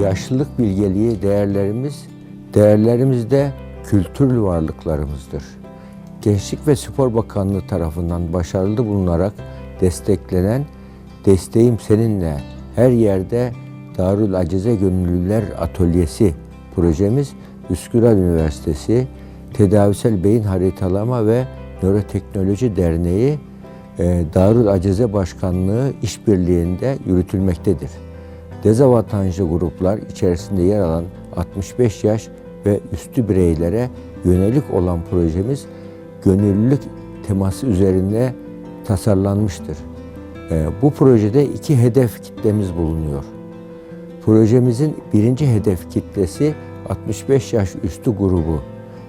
yaşlılık bilgeliği değerlerimiz, değerlerimiz de kültürlü varlıklarımızdır. Gençlik ve Spor Bakanlığı tarafından başarılı bulunarak desteklenen Desteğim Seninle her yerde Darül Acize Gönüllüler Atölyesi projemiz Üsküdar Üniversitesi Tedavisel Beyin Haritalama ve Nöroteknoloji Derneği e, Darül Acize Başkanlığı işbirliğinde yürütülmektedir. Dezavantajlı gruplar içerisinde yer alan 65 yaş ve üstü bireylere yönelik olan projemiz gönüllülük teması üzerinde tasarlanmıştır. E, Bu projede iki hedef kitlemiz bulunuyor. Projemizin birinci hedef kitlesi 65 yaş üstü grubu.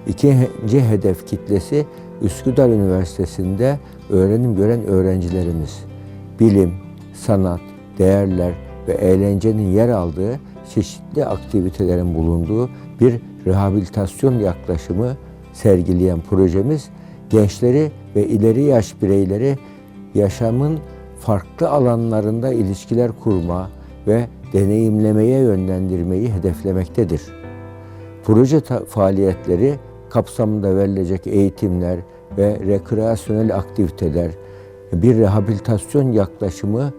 İkinci hedef kitlesi Üsküdar Üniversitesi'nde öğrenim gören öğrencilerimiz. Bilim, sanat, değerler ve eğlencenin yer aldığı çeşitli aktivitelerin bulunduğu bir rehabilitasyon yaklaşımı sergileyen projemiz gençleri ve ileri yaş bireyleri yaşamın farklı alanlarında ilişkiler kurma ve deneyimlemeye yönlendirmeyi hedeflemektedir. Proje faaliyetleri kapsamında verilecek eğitimler ve rekreasyonel aktiviteler bir rehabilitasyon yaklaşımı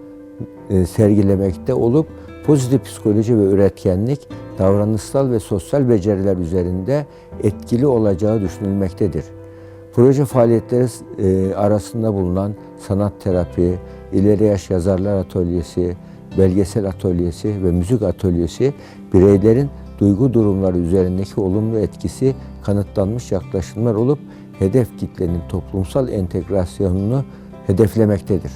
sergilemekte olup pozitif psikoloji ve üretkenlik davranışsal ve sosyal beceriler üzerinde etkili olacağı düşünülmektedir. Proje faaliyetleri e, arasında bulunan sanat terapi, ileri yaş yazarlar atölyesi, belgesel atölyesi ve müzik atölyesi bireylerin duygu durumları üzerindeki olumlu etkisi kanıtlanmış yaklaşımlar olup hedef kitlenin toplumsal entegrasyonunu hedeflemektedir.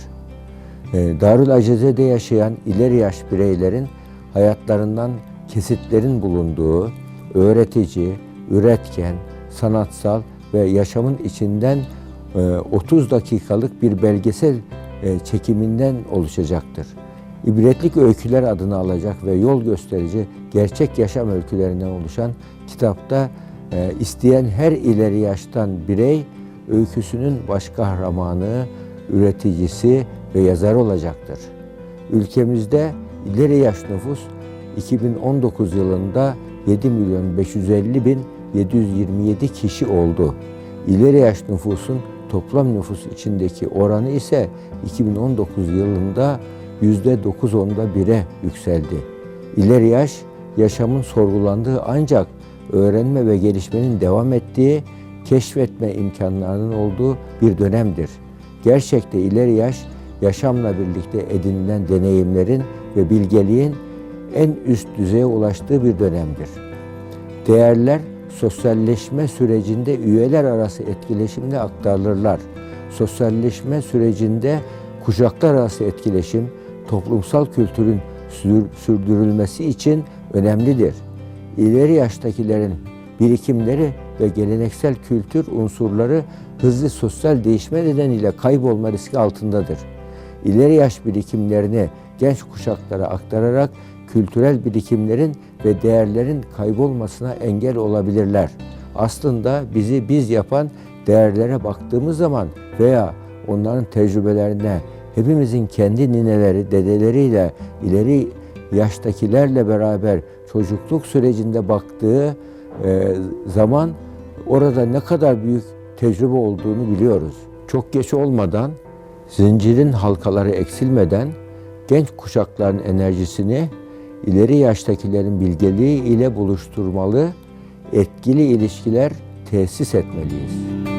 Ee, Darül Acize'de yaşayan ileri yaş bireylerin hayatlarından kesitlerin bulunduğu öğretici, üretken, sanatsal ve yaşamın içinden e, 30 dakikalık bir belgesel e, çekiminden oluşacaktır. İbretlik öyküler adını alacak ve yol gösterici gerçek yaşam öykülerinden oluşan kitapta e, isteyen her ileri yaştan birey öyküsünün baş kahramanı, üreticisi ve yazarı olacaktır. Ülkemizde ileri yaş nüfus 2019 yılında 7 milyon 550 bin 727 kişi oldu. İleri yaş nüfusun toplam nüfus içindeki oranı ise 2019 yılında yüzde onda 1'e yükseldi. İleri yaş, yaşamın sorgulandığı ancak öğrenme ve gelişmenin devam ettiği, keşfetme imkanlarının olduğu bir dönemdir. Gerçekte ileri yaş, yaşamla birlikte edinilen deneyimlerin ve bilgeliğin en üst düzeye ulaştığı bir dönemdir. Değerler sosyalleşme sürecinde üyeler arası etkileşimle aktarılırlar. Sosyalleşme sürecinde kuşaklar arası etkileşim toplumsal kültürün sür- sürdürülmesi için önemlidir. İleri yaştakilerin birikimleri ve geleneksel kültür unsurları hızlı sosyal değişme nedeniyle kaybolma riski altındadır. İleri yaş birikimlerini genç kuşaklara aktararak kültürel birikimlerin ve değerlerin kaybolmasına engel olabilirler. Aslında bizi biz yapan değerlere baktığımız zaman veya onların tecrübelerine hepimizin kendi nineleri, dedeleriyle ileri yaştakilerle beraber çocukluk sürecinde baktığı zaman orada ne kadar büyük tecrübe olduğunu biliyoruz. Çok geç olmadan, zincirin halkaları eksilmeden genç kuşakların enerjisini ileri yaştakilerin bilgeliği ile buluşturmalı, etkili ilişkiler tesis etmeliyiz.